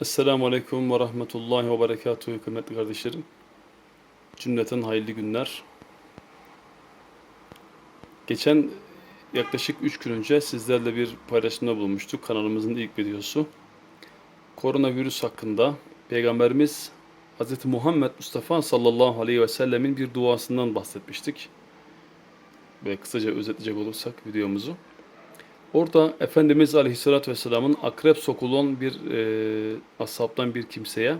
Esselamu Aleyküm ve Rahmetullahi ve Berekatuhu kıymetli kardeşlerim. Cümleten hayırlı günler. Geçen yaklaşık 3 gün önce sizlerle bir paylaşımda bulunmuştuk. Kanalımızın ilk videosu. Koronavirüs hakkında Peygamberimiz Hz. Muhammed Mustafa sallallahu aleyhi ve sellemin bir duasından bahsetmiştik. Ve kısaca özetleyecek olursak videomuzu. Orada Efendimiz Aleyhisselatü Vesselam'ın akrep sokulan bir e, ashabtan bir kimseye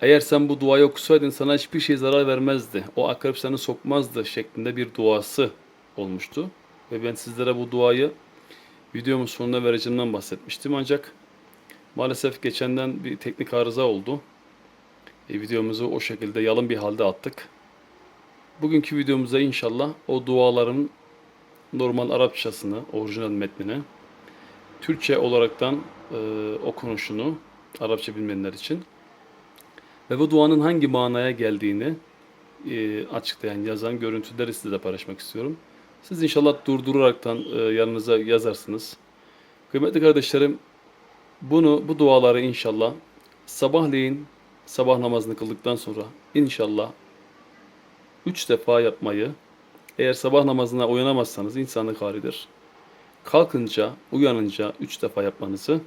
eğer sen bu duayı okusaydın sana hiçbir şey zarar vermezdi. O akrep seni sokmazdı şeklinde bir duası olmuştu. Ve ben sizlere bu duayı videomun sonunda vereceğimden bahsetmiştim. Ancak maalesef geçenden bir teknik arıza oldu. E, videomuzu o şekilde yalın bir halde attık. Bugünkü videomuzda inşallah o duaların normal Arapçasını, orijinal metnini, Türkçe olaraktan e, okunuşunu, Arapça bilmeyenler için ve bu duanın hangi manaya geldiğini e, açıklayan, yazan görüntüleri size paylaşmak istiyorum. Siz inşallah durduraraktan e, yanınıza yazarsınız. Kıymetli kardeşlerim, bunu, bu duaları inşallah sabahleyin sabah namazını kıldıktan sonra inşallah üç defa yapmayı eğer sabah namazına uyanamazsanız insanlık halidir. Kalkınca, uyanınca üç defa yapmanızı,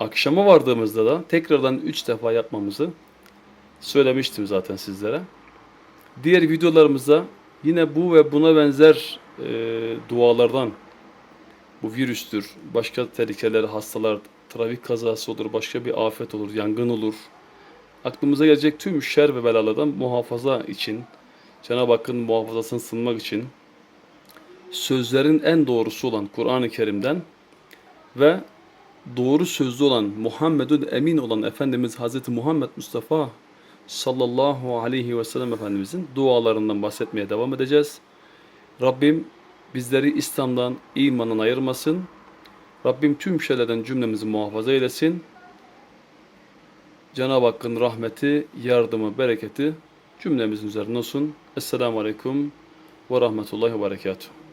akşama vardığımızda da tekrardan üç defa yapmamızı söylemiştim zaten sizlere. Diğer videolarımızda yine bu ve buna benzer e, dualardan, bu virüstür, başka tehlikeler, hastalar, trafik kazası olur, başka bir afet olur, yangın olur. Aklımıza gelecek tüm şer ve belalardan muhafaza için, Cenab-ı Hakk'ın muhafazasını sınmak için sözlerin en doğrusu olan Kur'an-ı Kerim'den ve doğru sözlü olan Muhammed'ün emin olan Efendimiz Hazreti Muhammed Mustafa sallallahu aleyhi ve sellem Efendimizin dualarından bahsetmeye devam edeceğiz. Rabbim bizleri İslam'dan, imandan ayırmasın. Rabbim tüm şeylerden cümlemizi muhafaza eylesin. Cenab-ı Hakk'ın rahmeti, yardımı, bereketi cümlemizin üzerine olsun. Esselamu Aleyküm ve Rahmetullahi ve Berekatuhu.